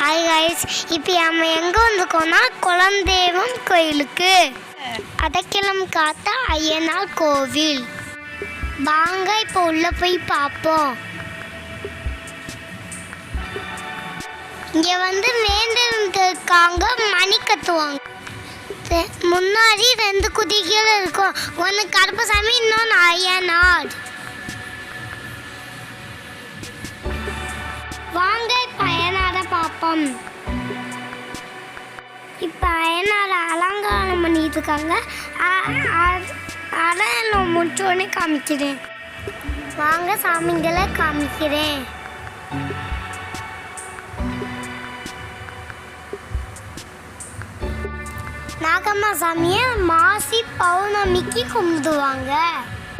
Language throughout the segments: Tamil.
ஹாய் காய்ஸ் இப்போ நம்ம எங்கே வந்திருக்கோம்னா குலதெய்வம் கோயிலுக்கு. அடைக்கலம் காத்த ஐயனார் கோவில். வாங்க இப்போ உள்ளே போய் பார்ப்போம் இங்கே வந்து வேண்டிருக்காங்க மணி கத்துவாங்க முன்னாடி ரெண்டு குதிகள் இருக்கும். ஒன்று கருப்பசாமி இன்னொன்று ஐயனார். அயனாரை இப்போ அயனாரை அலங்காரம் பண்ணிட்டு இருக்காங்க. அ- அதை நான் முடிச்சோடனே காமிக்கிறேன். வாங்க சாமிங்களை காமிக்கிறேன். நாகம்மா சாமியை மாசி பௌர்ணமிக்கு கும்பிடுவாங்க.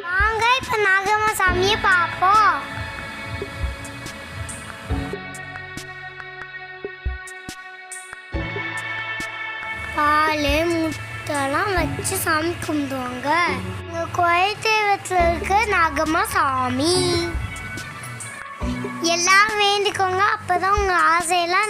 வாங்க இப்போ நாகம்மா சாமியை பார்ப்போம். பால் முட்டெல்லாம் வச்சு சாமி கும்பிடுவாங்க. இங்கே கோயில் தெய்வத்தில் இருக்க நாகம்மா சாமி எல்லாம் வேண்டிக்கோங்க. அப்பதான் உங்க ஆசையெல்லாம்